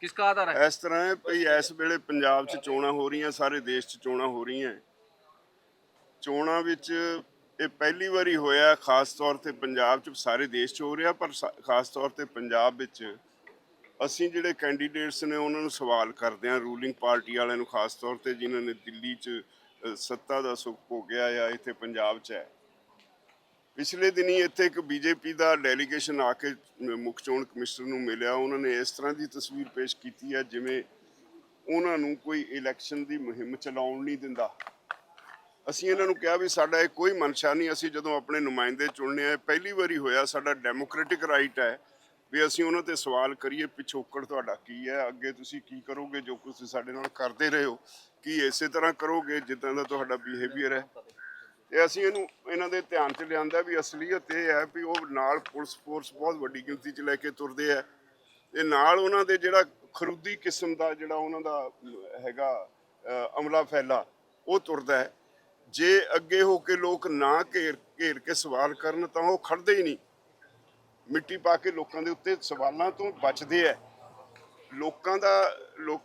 ਕਿਸ ਕਾ ਆਧਾਰ ਹੈ? ਇਸ ਤਰ੍ਹਾਂ ਹੈ ਭਈ ਇਸ ਵੇਲੇ ਪੰਜਾਬ 'ਚ ਚੋਣਾਂ ਹੋ ਰਹੀਆਂ, ਸਾਰੇ ਦੇਸ਼ 'ਚ ਚੋਣਾਂ ਹੋ ਰਹੀਆਂ ਚੋਣਾਂ ਵਿੱਚ ਇਹ ਪਹਿਲੀ ਵਾਰੀ ਹੋਇਆ, ਖਾਸ ਤੌਰ ਤੇ ਪੰਜਾਬ 'ਚ, ਸਾਰੇ ਦੇਸ਼ 'ਚ ਹੋ ਰਿਹਾ, ਪਰ ਖਾਸ ਤੌਰ ਤੇ ਪੰਜਾਬ ਵਿੱਚ ਅਸੀਂ ਜਿਹੜੇ ਕੈਂਡੀਡੇਟਸ ਨੇ ਉਹਨਾਂ ਨੂੰ ਸਵਾਲ ਕਰਦੇ ਆ ਰੂਲਿੰਗ ਪਾਰਟੀ ਵਾਲਿਆਂ ਨੂੰ, ਖਾਸ ਤੌਰ ਤੇ ਜਿਨ੍ਹਾਂ ਨੇ ਦਿੱਲੀ 'ਚ ਸੱਤਾ ਦਾ ਸੁੱਖ ਹੋ ਗਿਆ ਜਾਂ ਇੱਥੇ ਪੰਜਾਬ 'ਚ ਹੈ। ਪਿਛਲੇ ਦਿਨੀ ਇੱਥੇ ਇੱਕ ਬੀਜੇਪੀ ਦਾ ਡੈਲੀਗੇਸ਼ਨ ਆ ਕੇ ਮੁੱਖ ਚੋਣ ਕਮਿਸ਼ਨਰ ਨੂੰ ਮਿਲਿਆ। ਉਹਨਾਂ ਨੇ ਇਸ ਤਰ੍ਹਾਂ ਦੀ ਤਸਵੀਰ ਪੇਸ਼ ਕੀਤੀ ਹੈ ਜਿਵੇਂ ਉਹਨਾਂ ਨੂੰ ਕੋਈ ਇਲੈਕਸ਼ਨ ਦੀ ਮੁਹਿੰਮ ਚਲਾਉਣ ਨਹੀਂ ਦਿੰਦਾ। ਅਸੀਂ ਇਹਨਾਂ ਨੂੰ ਕਿਹਾ ਵੀ ਸਾਡਾ ਇਹ ਕੋਈ ਮਨਸ਼ਾ ਨਹੀਂ, ਅਸੀਂ ਜਦੋਂ ਆਪਣੇ ਨੁਮਾਇੰਦੇ ਚੁਣਨੇ ਆ ਪਹਿਲੀ ਵਾਰੀ ਹੋਇਆ, ਸਾਡਾ ਡੈਮੋਕ੍ਰੈਟਿਕ ਰਾਈਟ ਹੈ ਵੀ ਅਸੀਂ ਉਹਨਾਂ ਤੇ ਸਵਾਲ ਕਰੀਏ, ਪਿਛੋਕੜ ਤੁਹਾਡਾ ਕੀ ਹੈ, ਅੱਗੇ ਤੁਸੀਂ ਕੀ ਕਰੋਗੇ, ਜੋ ਕੁਝ ਸਾਡੇ ਨਾਲ ਕਰਦੇ ਰਹੇ ਹੋ, ਕੀ ਇਸੇ ਤਰ੍ਹਾਂ ਕਰੋਗੇ, ਜਿੱਦਾਂ ਦਾ ਤੁਹਾਡਾ ਬਿਹੇਵੀਅਰ ਹੈ। ਤੇ ਅਸੀਂ ਇਹਨੂੰ, ਇਹਨਾਂ ਦੇ ਧਿਆਨ 'ਚ ਲਿਆਂਦਾ ਵੀ ਅਸਲੀਅਤ ਇਹ ਹੈ ਵੀ ਉਹ ਨਾਲ ਪੁਲਿਸ ਫੋਰਸ ਬਹੁਤ ਵੱਡੀ ਗਿਣਤੀ 'ਚ ਲੈ ਕੇ ਤੁਰਦੇ ਆ। ਤੇ ਨਾਲ ਉਹਨਾਂ ਦੇ ਜਿਹੜਾ ਖਰੂਦੀ ਕਿਸਮ ਦਾ ਜਿਹੜਾ ਉਹਨਾਂ ਦਾ ਹੈਗਾ ਅਮਲਾ ਫੈਲਾ, ਉਹ ਤੁਰਦਾ ਹੈ। ਜੇ ਅੱਗੇ ਹੋ ਕੇ ਲੋਕ ਨਾ ਘੇਰ ਘੇਰ ਕੇ ਸਵਾਲ ਕਰਨ ਤਾਂ ਉਹ ਖੜਦੇ ਹੀ ਨਹੀਂ। ਮਿੱਟੀ ਪਾ ਕੇ ਲੋਕਾਂ ਦੇ ਉੱਤੇ ਸਵਾਲਾਂ ਤੋਂ ਬਚਦੇ ਆ। ਲੋਕਾਂ ਦਾ, ਲੋਕ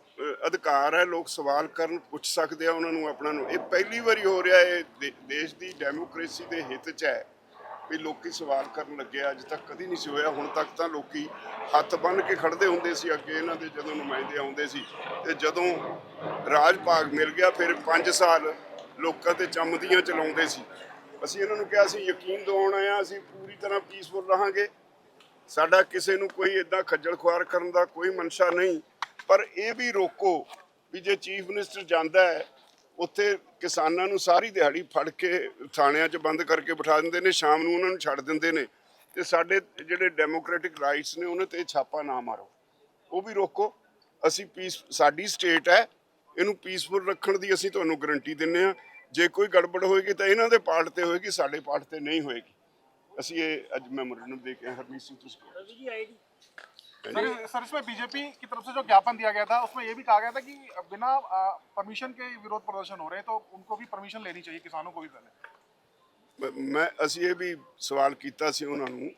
ਅਧਿਕਾਰ ਹੈ, ਲੋਕ ਸਵਾਲ ਕਰਨ, ਪੁੱਛ ਸਕਦੇ ਆ ਉਹਨਾਂ ਨੂੰ, ਆਪਣਾ ਨੂੰ। ਇਹ ਪਹਿਲੀ ਵਾਰੀ ਹੋ ਰਿਹਾ ਇਹ ਦੇ- ਦੇਸ਼ ਦੀ ਡੈਮੋਕ੍ਰੇਸੀ ਦੇ ਹਿੱਤ 'ਚ ਹੈ ਵੀ ਲੋਕੀ ਸਵਾਲ ਕਰਨ ਲੱਗੇ ਅੱਜ ਤੱਕ ਕਦੀ ਨਹੀਂ ਸੀ ਹੋਇਆ, ਹੁਣ ਤੱਕ ਤਾਂ ਲੋਕੀ ਹੱਥ ਬੰਨ੍ਹ ਕੇ ਖੜਦੇ ਹੁੰਦੇ ਸੀ ਅੱਗੇ, ਇਹਨਾਂ ਦੇ ਜਦੋਂ ਨੁਮਾਇੰਦੇ ਆਉਂਦੇ ਸੀ ਤੇ ਜਦੋਂ ਰਾਜ ਭਾਗ ਮਿਲ ਗਿਆ, ਫਿਰ 5 ਸਾਲ ਲੋਕਾਂ ਤੇ ਚੰਮਦੀਆਂ ਚਲਾਉਂਦੇ ਸੀ। ਅਸੀਂ ਇਹਨਾਂ ਨੂੰ ਕਿਹਾ ਸੀ ਯਕੀਨ ਦਿਵਾਉਣ ਆਏ ਆ ਅਸੀਂ ਪੂਰੀ ਤਰ੍ਹਾਂ ਪੀਸਫੁਲ ਰਹਾਂਗੇ। ਸਾਡਾ ਕਿਸੇ ਨੂੰ ਕੋਈ ਇਦਾਂ ਖੱਜਲ ਖੁਆਰ ਕਰਨ ਦਾ ਕੋਈ ਮਨਸ਼ਾ ਨਹੀਂ। ਪਰ ਇਹ ਵੀ ਰੋਕੋ ਵੀ ਜੇ ਚੀਫ ਮਿਨਿਸਟਰ ਜਾਂਦਾ ਹੈ, ਉੱਥੇ ਕਿਸਾਨਾਂ ਨੂੰ ਸਾਰੀ ਦਿਹਾੜੀ ਫੜ ਕੇ ਥਾਣਿਆਂ 'ਚ ਬੰਦ ਕਰਕੇ ਬਿਠਾ ਦਿੰਦੇ ਨੇ, ਸ਼ਾਮ ਨੂੰ ਉਹਨਾਂ ਨੂੰ ਛੱਡ ਦਿੰਦੇ ਨੇ ਤੇ ਸਾਡੇ ਜਿਹੜੇ ਡੈਮੋਕ੍ਰੈਟਿਕ ਰਾਈਟਸ ਨੇ ਉਹਨਾਂ ਤੇ ਛਾਪਾ ਨਾ ਮਾਰੋ। ਉਹ ਵੀ ਰੋਕੋ। ਅਸੀਂ ਪੀਸ, ਸਾਡੀ ਸਟੇਟ ਹੈ, ਇਹਨੂੰ ਪੀਸਫੁਲ ਰੱਖਣ ਦੀ ਅਸੀਂ ਤੁਹਾਨੂੰ ਗਰੰਟੀ ਦਿੰਨੇ ਆ ਜੇ ਕੋਈ ਗੜਬੜ ਹੋਏਗੀ ਤਾਂ ਇਹਨਾਂ ਦੇ ਪਾਰਟ ਤੇ ਹੋਏਗੀ, ਸਾਡੇ ਪਾਰਟ ਤੇ ਨਹੀਂ ਹੋਏਗੀ। ਅਸੀਂ ਇਹ ਅੱਜ ਮੈਮੋਰੰਡਮ ਦੇ ਕੇ ਹਰਮੀਤ ਸਿੰਘ, ਤੁਸੀਂ ਕਹੋ। सर सर इसमें बीजेपी की तरफ से जो ज्ञापन दिया गया था उसमें ये भी कहा गया था कि बिना परमिशन के विरोध प्रदर्शन हो रहे हैं तो उनको भी परमिशन लेनी चाहिए किसानों को भी पहले ਮ- ਮੈਂ ਅਸੀਂ ਇਹ ਵੀ ਸਵਾਲ ਕੀਤਾ ਸੀ ਉਹਨਾਂ ਨੂੰ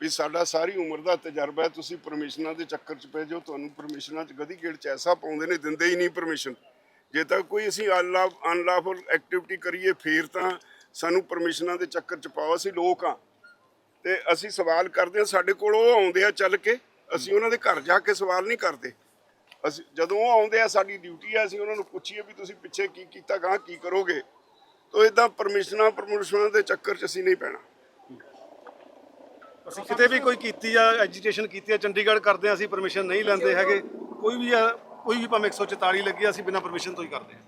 ਵੀ ਸਾਡਾ ਸਾਰੀ ਉਮਰ ਦਾ ਤਜਰਬਾ ਹੈ ਤੁਸੀਂ ਪਰਮਿਸ਼ਨਾਂ ਦੇ ਚੱਕਰ 'ਚ ਪਏ ਜੋ ਤੁਹਾਨੂੰ ਪਰਮਿਸ਼ਨਾਂ 'ਚ ਗਦੀ ਗੇੜ 'ਚ ਐਸਾ ਪਾਉਂਦੇ ਨੇ ਦਿੰਦੇ ਹੀ ਨਹੀਂ ਪਰਮਿਸ਼ਨ ਜੇ ਤਾਂ ਕੋਈ ਅਸੀਂ ਅਨਲਾਫੁਲ ਐਕਟੀਵਿਟੀ ਕਰੀਏ ਫੇਰ ਤਾਂ ਸਾਨੂੰ ਪਰਮਿਸ਼ਨਾਂ ਦੇ ਚੱਕਰ 'ਚ ਪਾਓ ਅਸੀਂ ਲੋਕ ਆ ਤੇ ਅਸੀਂ ਸਵਾਲ ਕਰਦੇ ਹਾਂ ਸਾਡੇ ਕੋਲ ਉਹ ਆਉਂਦੇ ਆ ਚੱਲ ਕੇ ਅਸੀਂ ਉਹਨਾਂ ਦੇ ਘਰ ਜਾ ਕੇ ਸਵਾਲ ਨਹੀਂ ਕਰਦੇ। ਅਸੀਂ ਜਦੋਂ ਉਹ ਆਉਂਦੇ ਆ, ਸਾਡੀ ਡਿਊਟੀ ਆ, ਅਸੀਂ ਉਹਨਾਂ ਨੂੰ ਪੁੱਛੀਏ ਵੀ ਤੁਸੀਂ ਪਿੱਛੇ ਕੀ ਕੀਤਾ ਗਾਂ ਕੀ ਕਰੋਗੇ। ਤੋ ਇਦਾਂ ਪਰਮਿਸ਼ਨਾਂ ਪਰਮਿਸ਼ਨਾਂ ਦੇ ਚੱਕਰ 'ਚ ਅਸੀਂ ਨਹੀਂ ਪੈਣਾ। ਅਸੀਂ ਕਿਤੇ ਵੀ ਕੋਈ ਕੀਤੀ ਆ ਐਜੀਟੇਸ਼ਨ ਕੀਤੀ ਆ, ਚੰਡੀਗੜ੍ਹ ਕਰਦੇ ਆ, ਅਸੀਂ ਪਰਮਿਸ਼ਨ ਨਹੀਂ ਲੈਂਦੇ ਹੈਗੇ। ਕੋਈ ਵੀ ਆ, ਕੋਈ ਵੀ ਭਾਵੇਂ 144 ਲੱਗੀ ਅਸੀਂ ਬਿਨਾਂ ਪਰਮਿਸ਼ਨ ਤੋਂ ਹੀ ਕਰਦੇ ਆ।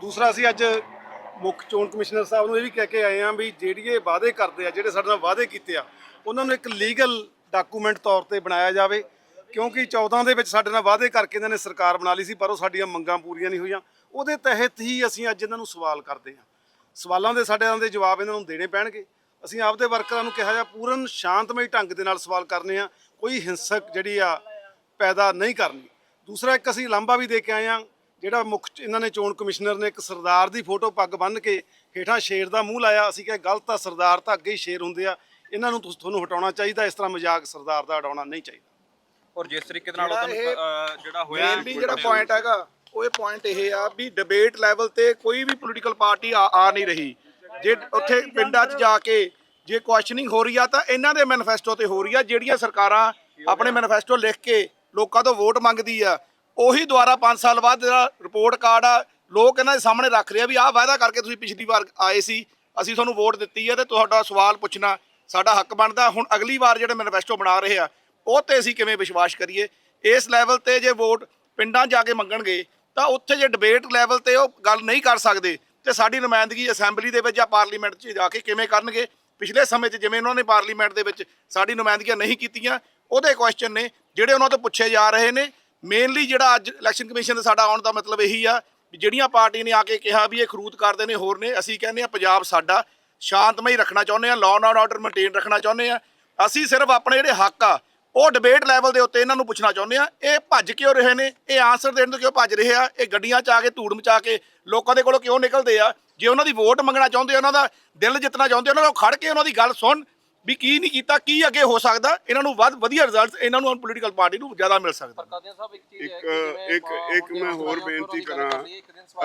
ਦੂਸਰਾ, ਅਸੀਂ ਅੱਜ ਮੁੱਖ ਚੋਣ ਕਮਿਸ਼ਨਰ ਸਾਹਿਬ ਨੂੰ ਇਹ ਵੀ ਕਹਿ ਕੇ ਆਏ ਆ ਵੀ ਜਿਹੜੀ ਇਹ ਵਾਅਦੇ ਕਰਦੇ ਆ, ਜਿਹੜੇ ਸਾਡੇ ਨਾਲ ਵਾਅਦੇ ਕੀਤੇ ਆ, ਉਹਨਾਂ ਨੂੰ ਇੱਕ ਲੀਗਲ ਡਾਕੂਮੈਂਟ ਤੌਰ ਤੇ ਬਣਾਇਆ ਜਾਵੇ, ਕਿਉਂਕਿ 14 ਦੇ ਵਿੱਚ ਸਾਡੇ ਨਾਲ ਵਾਅਦੇ ਕਰਕੇ ਇਹਨਾਂ ਨੇ ਸਰਕਾਰ ਬਣਾ ਲਈ ਸੀ, ਪਰ ਉਹ ਸਾਡੀਆਂ ਮੰਗਾਂ ਪੂਰੀਆਂ ਨਹੀਂ ਹੋਈਆਂ। ਉਹਦੇ ਤਹਿਤ ਹੀ ਅਸੀਂ ਅੱਜ ਇਹਨਾਂ ਨੂੰ ਸਵਾਲ ਕਰਦੇ ਹਾਂ। ਸਵਾਲਾਂ ਦੇ ਸਾਡੇ ਦੇ ਜਵਾਬ ਇਹਨਾਂ ਨੂੰ ਦੇਣੇ ਪੈਣਗੇ। ਅਸੀਂ ਆਪਦੇ ਵਰਕਰਾਂ ਨੂੰ ਕਿਹਾ ਜਾ ਪੂਰਨ ਸ਼ਾਂਤਮਈ ਢੰਗ ਦੇ ਨਾਲ ਸਵਾਲ ਕਰਨੇ ਆ, ਕੋਈ ਹਿੰਸਕ ਜਿਹੜੀ ਆ ਪੈਦਾ ਨਹੀਂ ਕਰਨੀ। ਦੂਸਰਾ ਇੱਕ ਅਸੀਂ ਲਾਂਭਾ ਵੀ ਦੇ ਕੇ ਆਏ ਆ ਜਿਹੜਾ ਮੁੱਖ ਇਹਨਾਂ ਨੇ ਚੋਣ ਕਮਿਸ਼ਨਰ ਨੇ ਇੱਕ ਸਰਦਾਰ ਦੀ ਫੋਟੋ ਪੱਗ ਬੰਨ੍ਹ ਕੇ ਹੇਠਾਂ ਸ਼ੇਰ ਦਾ ਮੂੰਹ ਲਾਇਆ। ਅਸੀਂ ਕਿਹਾ ਗਲਤ ਆ, ਸਰਦਾਰ ਤਾਂ ਅੱਗੇ ਹੀ ਸ਼ੇਰ ਹੁੰਦੇ ਆ। ਇਹਨਾਂ ਨੂੰ ਤੁਸ- ਤੁਹਾਨੂੰ ਹਟਾਉਣਾ ਚਾਹੀਦਾ ਇਸ ਤਰ੍ਹਾਂ ਮਜ਼ਾਕ ਸਰਦਾਰ ਦਾ ਉਡਾਉਣਾ ਨਹੀਂ ਚਾਹੀਦਾ। ਔਰ ਜਿਸ ਤਰੀਕੇ ਦੇ ਨਾਲ ਜਿਹੜਾ ਇਹ ਜਿਹੜਾ ਹੋਇਆ ਮੇਨਲੀ ਜਿਹੜਾ ਪੁਆਇੰਟ ਹੈਗਾ ਉਹ ਇਹ ਪੁਆਇੰਟ ਇਹ ਆ ਵੀ ਡਿਬੇਟ ਲੈਵਲ ਤੇ ਕੋਈ ਵੀ ਪੋਲੀਟੀਕਲ ਪਾਰਟੀ ਆ ਆ ਨਹੀਂ ਰਹੀ। ਜੇ ਉੱਥੇ ਪਿੰਡਾਂ 'ਚ ਜਾ ਕੇ ਜੇ ਕੁਐਸਚਨਿੰਗ ਹੋ ਰਹੀ ਆ ਤਾਂ ਇਹਨਾਂ ਦੇ ਮੈਨੀਫੈਸਟੋ ਤੇ ਹੋ ਰਹੀ ਆ ਜਿਹੜੀਆਂ ਸਰਕਾਰਾਂ ਆਪਣੇ ਮੈਨੀਫੈਸਟੋ ਲਿਖ ਕੇ ਲੋਕਾਂ ਤੋਂ ਵੋਟ ਮੰਗਦੀ ਆ ਉਹੀ ਦੁਆਰਾ 5 ਸਾਲ ਬਾਅਦ ਜਿਹੜਾ ਰਿਪੋਰਟ ਕਾਰਡ ਆ ਲੋਕ ਇਹਨਾਂ ਦੇ ਸਾਹਮਣੇ ਰੱਖ ਰਹੇ ਆ ਵੀ ਆਹ ਵਾਅਦਾ ਕਰਕੇ ਤੁਸੀਂ ਪਿਛਲੀ ਵਾਰ ਆਏ ਸੀ ਅਸੀਂ ਤੁਹਾਨੂੰ ਵੋਟ ਦਿੱਤੀ ਆ ਤੇ ਤੁਹਾਡਾ ਸਵਾਲ ਪੁੱਛਣਾ। ਸਾਡਾ ਹੱਕ ਬਣਦਾ, ਹੁਣ ਅਗਲੀ ਵਾਰ ਜਿਹੜੇ ਮੈਨੀਫੈਸਟੋ ਬਣਾ ਰਹੇ ਆ, ਉਹ ਤੇ ਅਸੀਂ ਕਿਵੇਂ ਵਿਸ਼ਵਾਸ ਕਰੀਏ? ਇਸ ਲੈਵਲ ਤੇ ਜੇ ਵੋਟ ਪਿੰਡਾਂ ਜਾ ਕੇ ਮੰਗਣਗੇ, ਤਾਂ ਉੱਥੇ ਜੇ ਡਿਬੇਟ ਲੈਵਲ ਤੇ ਉਹ ਗੱਲ ਨਹੀਂ ਕਰ ਸਕਦੇ, ਤੇ ਸਾਡੀ ਨੁਮਾਇੰਦਗੀ ਅਸੈਂਬਲੀ ਦੇ ਵਿੱਚ ਜਾਂ ਪਾਰਲੀਮੈਂਟ 'ਚ ਜਾ ਕੇ ਕਿਵੇਂ ਕਰਨਗੇ? ਪਿਛਲੇ ਸਮੇਂ 'ਚ ਜਿਵੇਂ ਉਹਨਾਂ ਨੇ ਪਾਰਲੀਮੈਂਟ ਦੇ ਵਿੱਚ ਸਾਡੀ ਨੁਮਾਇੰਦਗੀਆਂ ਨਹੀਂ ਕੀਤੀਆਂ, ਉਹਦੇ ਕੁਐਸਚਨ ਨੇ ਜਿਹੜੇ ਉਹਨਾਂ ਤੋਂ ਪੁੱਛੇ ਜਾ ਰਹੇ ਨੇ ਮੇਨਲੀ ਜਿਹੜਾ ਅੱਜ ਇਲੈਕਸ਼ਨ ਕਮਿਸ਼ਨ ਦਾ ਸਾਡਾ ਆਉਣ ਦਾ ਮਤਲਬ ਇਹੀ ਆ, ਵੀ ਜਿਹੜੀਆਂ ਪਾਰਟੀ ਨੇ ਆ ਕੇ ਕਿਹਾ ਵੀ ਇਹ ਖਰੂਦ ਕਰਦੇ ਨੇ, ਹੋਰ ਨੇ, ਅਸੀਂ ਕਹਿੰਦੇ ਆ ਪੰਜਾਬ ਸਾਡਾ ਸ਼ਾਂਤਮਈ ਰੱਖਣਾ ਚਾਹੁੰਦੇ ਆ ਲਾਅ ਐਂਡ ਆਰਡਰ ਮੇਨਟੇਨ ਰੱਖਣਾ ਚਾਹੁੰਦੇ ਆ। ਅਸੀਂ ਸਿਰਫ ਆਪਣੇ ਜਿਹੜੇ ਹੱਕ ਆ ਉਹ ਡਿਬੇਟ ਲੈਵਲ ਦੇ ਉੱਤੇ ਇਹਨਾਂ ਨੂੰ ਪੁੱਛਣਾ ਚਾਹੁੰਦੇ ਆ ਇਹ ਭੱਜ ਕਿਉਂ ਰਹੇ ਨੇ? ਇਹ ਆਨਸਰ ਦੇਣ ਤੋਂ ਕਿਉਂ ਭੱਜ ਰਹੇ ਆ? ਇਹ ਗੱਡੀਆਂ 'ਚ ਆ ਕੇ ਧੂੜ ਮਚਾ ਕੇ ਲੋਕਾਂ ਦੇ ਕੋਲੋਂ ਕਿਉਂ ਨਿਕਲਦੇ ਆ? ਜੇ ਉਹਨਾਂ ਦੀ ਵੋਟ ਮੰਗਣਾ ਚਾਹੁੰਦੇ ਆ ਉਹਨਾਂ ਦਾ ਦਿਲ ਜਿੱਤਣਾ ਚਾਹੁੰਦੇ ਆ, ਉਹਨਾਂ ਨੂੰ ਖੜ ਕੇ ਉਹਨਾਂ ਦੀ ਗੱਲ ਸੁਣ ਵੀ ਕੀ ਨਹੀਂ ਕੀਤਾ ਕੀ ਅੱਗੇ ਹੋ ਸਕਦਾ ਇਹਨਾਂ ਨੂੰ ਵੱਧ ਵਧੀਆ ਰਿਜ਼ਲਟ ਇਹਨਾਂ ਨੂੰ ਪੋਲੀਟੀਕਲ ਪਾਰਟੀ ਨੂੰ ਜ਼ਿਆਦਾ ਮਿਲ ਸਕਦਾ। ਕਾਦੀਆਂ ਸਾਹਿਬ ਇੱਕ ਚੀਜ਼ ਹੈ ਇੱਕ ਕਿ ਇੱਕ ਮੈਂ ਹੋਰ ਬੇਨਤੀ ਕਰਾਂ।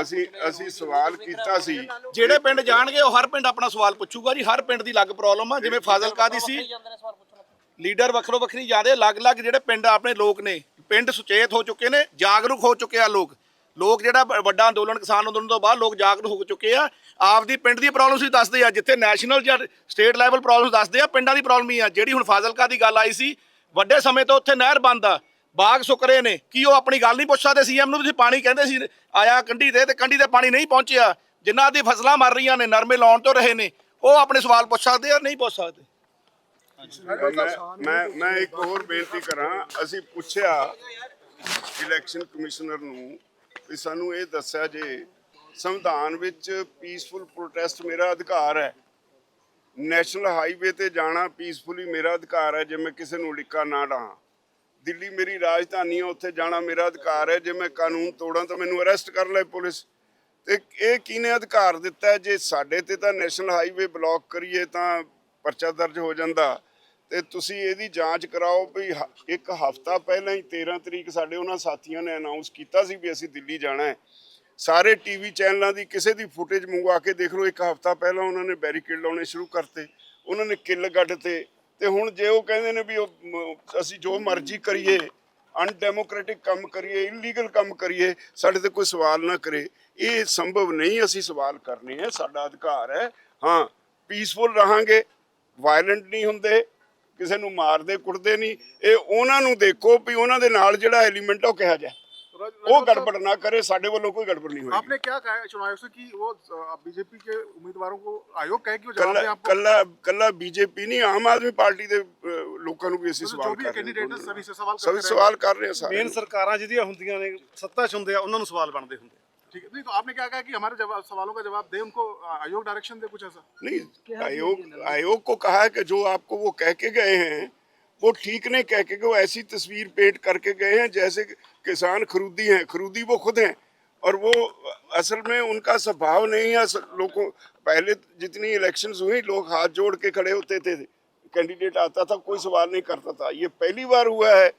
ਅਸੀਂ ਅਸੀਂ ਸਵਾਲ ਕੀਤਾ ਸੀ। ਜਿਹੜੇ ਪਿੰਡ ਜਾਣਗੇ ਉਹ ਹਰ ਪਿੰਡ ਆਪਣਾ ਸਵਾਲ ਪੁੱਛੂਗਾ ਜੀ ਹਰ ਪਿੰਡ ਦੀ ਅਲੱਗ ਪ੍ਰੋਬਲਮ ਆ ਜਿਵੇਂ ਫਾਜ਼ਿਲਕਾ ਦੀ ਸੀ। ਲੀਡਰ ਵੱਖਰੋ ਵੱਖਰੀ ਜਾਂਦੇ ਅਲੱਗ-ਅਲੱਗ ਜਿਹੜੇ ਪਿੰਡ ਆਪਣੇ ਲੋਕ ਨੇ ਪਿੰਡ ਸੁਚੇਤ ਹੋ ਚੁੱਕੇ ਨੇ ਜਾਗਰੂਕ ਹੋ ਚੁੱਕੇ ਆ ਲੋਕ। ਲੋਕ ਜਿਹੜਾ ਵੱਡਾ ਅੰਦੋਲਨ, ਕਿਸਾਨ ਅੰਦੋਲਨ ਤੋਂ ਬਾਅਦ ਲੋਕ ਜਾਗਰੂਕ ਹੋ ਚੁੱਕੇ ਆ। ਆਪਦੀ ਪਿੰਡ ਦੀ ਪ੍ਰੋਬਲਮਸ ਵੀ ਦੱਸਦੇ ਆ, ਜਿੱਥੇ ਨੈਸ਼ਨਲ ਜਾਂ ਸਟੇਟ ਲੈਵਲ ਪ੍ਰੋਬਲਮਸ ਦੱਸਦੇ ਆ, ਪਿੰਡਾਂ ਦੀ ਪ੍ਰੋਬਲਮ ਹੀ ਆ। ਜਿਹੜੀ ਹੁਣ ਫਾਜ਼ਿਲਕਾ ਦੀ ਗੱਲ ਆਈ ਸੀ, ਵੱਡੇ ਸਮੇਂ ਤੋਂ ਉੱਥੇ ਨਹਿਰ ਬੰਦ ਆ, ਬਾਗ ਸੁੱਕ ਰਹੇ ਨੇ। ਕੀ ਉਹ ਆਪਣੀ ਗੱਲ ਨਹੀਂ ਪੁੱਛ ਸਕਦੇ ਸੀਐਮ ਨੂੰ ਤੁਸੀਂ ਪਾਣੀ ਕਹਿੰਦੇ ਸੀ, ਆਇਆ ਕੰਢੀ ਤੇ ਤੇ ਕੰਢੀ ਤੇ ਪਾਣੀ ਨਹੀਂ ਪਹੁੰਚਿਆ। ਜਿਨ੍ਹਾਂ ਦੀ ਫਸਲਾਂ ਮਰ ਰਹੀਆਂ ਨੇ, ਨਰਮੇ ਲਾਉਣ ਤੋਂ ਰਹੇ ਨੇ, ਉਹ ਆਪਣੇ ਸਵਾਲ ਪੁੱਛ ਸਕਦੇ ਆ, ਨਹੀਂ ਪੁੱਛ ਸਕਦੇ? ਮੈਂ ਮੈਂ ਇੱਕ ਹੋਰ ਬੇਨਤੀ ਕਰਾਂ। ਅਸੀਂ ਪੁੱਛਿਆ ਇਲੈਕਸ਼ਨ ਕਮਿਸ਼ਨਰ ਨੂੰ ਵੀ ਸਾਨੂੰ ਇਹ ਦੱਸਿਆ ਜੇ, ਸੰਵਿਧਾਨ ਵਿੱਚ ਪੀਸਫੁਲ ਪ੍ਰੋਟੈਸਟ ਮੇਰਾ ਅਧਿਕਾਰ ਹੈ। ਨੈਸ਼ਨਲ ਹਾਈਵੇ ਤੇ ਜਾਣਾ ਪੀਸਫੁਲੀ ਮੇਰਾ ਅਧਿਕਾਰ ਹੈ ਜੇ ਮੈਂ ਕਿਸੇ ਨੂੰ ਲਿਕਾ ਨਾ ਡਾਂ ਦਿੱਲੀ ਮੇਰੀ ਰਾਜਧਾਨੀ ਹੈ, ਉੱਥੇ ਜਾਣਾ ਮੇਰਾ ਅਧਿਕਾਰ ਹੈ। ਜੇ ਮੈਂ ਕਾਨੂੰਨ ਤੋੜਾਂ ਤਾਂ ਮੈਨੂੰ ਅਰੈਸਟ ਕਰ ਲੈ ਪੁਲਿਸ। ਤੇ ਇਹ ਕਿਹਨੇ ਅਧਿਕਾਰ ਦਿੱਤਾ ਜੇ ਸਾਡੇ ਤੇ ਤਾਂ ਨੈਸ਼ਨਲ ਹਾਈਵੇ ਬਲੌਕ ਕਰੀਏ ਤਾਂ ਪਰਚਾ ਦਰਜ ਹੋ ਜਾਂਦਾ। ਤੇ ਤੁਸੀਂ ਇਹਦੀ ਜਾਂਚ ਕਰਾਓ ਵੀ ਹ- ਇੱਕ ਹਫਤਾ ਪਹਿਲਾਂ ਹੀ 13 ਤਰੀਕ ਸਾਡੇ ਉਹਨਾਂ ਸਾਥੀਆਂ ਨੇ ਅਨਾਉਂਸ ਕੀਤਾ ਸੀ ਵੀ ਅਸੀਂ ਦਿੱਲੀ ਜਾਣਾ ਹੈ। ਸਾਰੇ ਟੀਵੀ ਚੈਨਲਾਂ ਦੀ ਕਿਸੇ ਦੀ ਫੁਟੇਜ ਮੰਗਵਾ ਕੇ ਦੇਖ ਲਓ, ਇੱਕ ਹਫਤਾ ਪਹਿਲਾਂ ਉਹਨਾਂ ਨੇ ਬੈਰੀਕੇਡ ਲਾਉਣੇ ਸ਼ੁਰੂ ਕਰਤੇ, ਉਹਨਾਂ ਨੇ ਕਿੱਲ ਗੱਡ ਤੇ। ਤੇ ਹੁਣ ਜੇ ਉਹ ਕਹਿੰਦੇ ਨੇ ਵੀ ਉਹ ਅਸੀਂ ਜੋ ਮਰਜ਼ੀ ਕਰੀਏ ਅਨਡੈਮੋਕ੍ਰੈਟਿਕ ਕੰਮ ਕਰੀਏ ਇਲੀਗਲ ਕੰਮ ਕਰੀਏ, ਸਾਡੇ ਤੇ ਕੋਈ ਸਵਾਲ ਨਾ ਕਰੇ। ਇਹ ਸੰਭਵ ਨਹੀਂ ਅਸੀਂ ਸਵਾਲ ਕਰਨੇ ਹੈ, ਸਾਡਾ ਅਧਿਕਾਰ ਹੈ। ਹਾਂ ਪੀਸਫੁਲ ਰਹਾਂਗੇ ਵਾਇਲੈਂਟ ਨਹੀਂ ਹੁੰਦੇ ਕਿਸੇ ਨੂੰ ਮਾਰਦੇ ਕੁੱਟਦੇ ਨਹੀਂ। ਇਹ ਉਹਨਾਂ ਨੂੰ ਦੇਖੋ ਵੀ ਉਹਨਾਂ ਦੇ ਨਾਲ ਜਿਹੜਾ ਐਲੀਮੈਂਟ ਉਹ ਕਿਹਾ ਜਾ ਉਹ गड़बड़ ना करे साढ़े वालों कोई गड़बड़ नहीं हुई आपने क्या कहा है चुनाव आयोग से कि वो बीजेपी के उम्मीदवारों को आयोग कहे कि वो जवाब आपको कल्ला कल्ला बीजेपी नहीं आम ਦੇ ਲੋਕਾਂ ਨੂੰ ਵੀ ਅਸੀਂ ਸਵਾਲ ਕਰ ਰਹੇ ਹਾਂ। ਸਭੀ ਸਵਾਲ ਕਰ ਰਹੇ ਹਾਂ ਸਾਰੇ। ਮੇਨ ਸਰਕਾਰਾਂ ਜਿਹੜੀਆਂ ਹੁੰਦੀਆਂ ਨੇ ਸੱਤਾ ਚ ਹੁੰਦੇ ਆ ਉਹਨਾਂ ਨੂੰ ਸਵਾਲ ਬਣਦੇ ਹੁੰਦੇ ठीक है। नहीं तो आपने क्या कहा कि हमारे जवाब सवालों का जवाब दे उनको आयोग डायरेक्शन दे कुछ ऐसा? नहीं आयोग आयोग को कहा है कि जो आपको वो कह के गए हैं वो ठीक नहीं कह के वो ऐसी तस्वीर पेंट करके गए हैं जैसे किसान खरूदी हैं। खरूदी वो खुद हैं और वो असल में उनका स्वभाव नहीं है। लोगों पहले जितनी इलेक्शंस हुई लोग हाथ जोड़ के खड़े होते थे। कैंडिडेट आता था कोई सवाल नहीं करता था। ये पहली बार हुआ है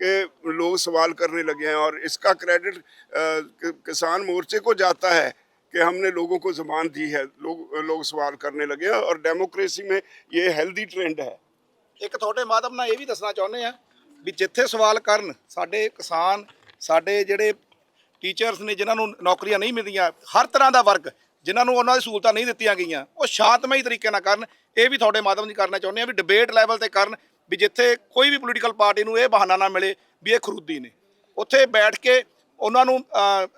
कि लोग सवाल करने लगे हैं और इसका क्रेडिट अ, कि- किसान मोर्चे को जाता है कि हमने लोगों को जबान दी है लोग लोग सवाल करने लगे हैं और डेमोक्रेसी में ये हेल्दी ट्रेंड है ਇੱਕ ਤੁਹਾਡੇ ਮਾਧਵ ਨਾਲ ਇਹ ਵੀ ਦੱਸਣਾ ਚਾਹੁੰਦੇ ਆ ਵੀ ਜਿੱਥੇ ਸਵਾਲ ਕਰਨ ਸਾਡੇ ਕਿਸਾਨ ਸਾਡੇ ਜਿਹੜੇ ਟੀਚਰਸ ਨੇ ਜਿਨ੍ਹਾਂ ਨੂੰ ਨੌਕਰੀਆਂ ਨਹੀਂ ਮਿਲਦੀਆਂ ਹਰ ਤਰ੍ਹਾਂ ਦਾ ਵਰਗ ਜਿਨ੍ਹਾਂ ਨੂੰ ਉਹਨਾਂ ਦੀ ਸਹੂਲਤਾਂ ਨਹੀਂ ਦਿੱਤੀਆਂ ਗਈਆਂ, ਉਹ ਸ਼ਾਂਤਮਈ ਤਰੀਕੇ ਨਾਲ ਕਰਨ, ਇਹ ਵੀ ਤੁਹਾਡੇ ਮਾਧਵ ਜੀ ਕਰਨਾ ਚਾਹੁੰਦੇ ਆ ਵੀ ਡਿਬੇਟ ਲੈਵਲ ਤੇ ਕਰਨ ਵੀ ਜਿੱਥੇ ਕੋਈ ਵੀ ਪੋਲੀਟੀਕਲ ਪਾਰਟੀ ਨੂੰ ਇਹ ਬਹਾਨਾ ਨਾ ਮਿਲੇ ਵੀ ਇਹ ਖਰੂਦੀ ਨੇ। ਉੱਥੇ ਬੈਠ ਕੇ ਉਹਨਾਂ ਨੂੰ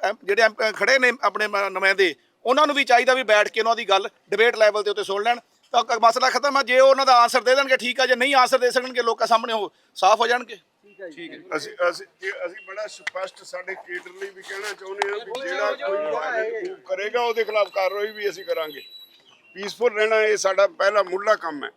ਐਮ- ਜਿਹੜੇ ਐਮ- ਖੜੇ ਨੇ ਆਪਣੇ ਨੁਮਾਇੰਦੇ, ਉਹਨਾਂ ਨੂੰ ਵੀ ਚਾਹੀਦਾ ਵੀ ਬੈਠ ਕੇ ਉਹਨਾਂ ਦੀ ਗੱਲ ਡਿਬੇਟ ਲੈਵਲ ਤੇ ਉੱਤੇ ਸੁਣ ਲੈਣ। ਤਾਂ ਕ- ਮਸਲਾ ਖਤਮ ਆ, ਜੇ ਉਹਨਾਂ ਦਾ ਆਨਸਰ ਦੇ ਦੇਣਗੇ, ਠੀਕ ਆ, ਜੇ ਨਹੀਂ ਆਨਸਰ ਦੇ ਸਕਣਗੇ, ਲੋਕਾਂ ਸਾਹਮਣੇ ਉਹ ਸਾਫ਼ ਹੋ ਜਾਣਗੇ। ਅਸੀਂ ਅਸੀਂ ਇਹ- ਅਸੀਂ ਬੜਾ ਸਪਸ਼ਟ ਸਾਡੇ ਕੇਡਰ ਲਈ ਵੀ ਕਹਿਣਾ ਚਾਹੁੰਦੇ ਹਾਂ ਵੀ ਜਿਹੜਾ ਕੋਈ ਕਰੇਗਾ ਉਹਦੇ ਖਿਲਾਫ ਕਾਰਵਾਈ ਵੀ ਅਸੀਂ ਕਰਾਂਗੇ। ਪੀਸਫੁਲ ਰਹਿਣਾ ਇਹ ਸਾਡਾ ਪਹਿਲਾ ਮੁੱਢਲਾ ਕੰਮ ਹੈ।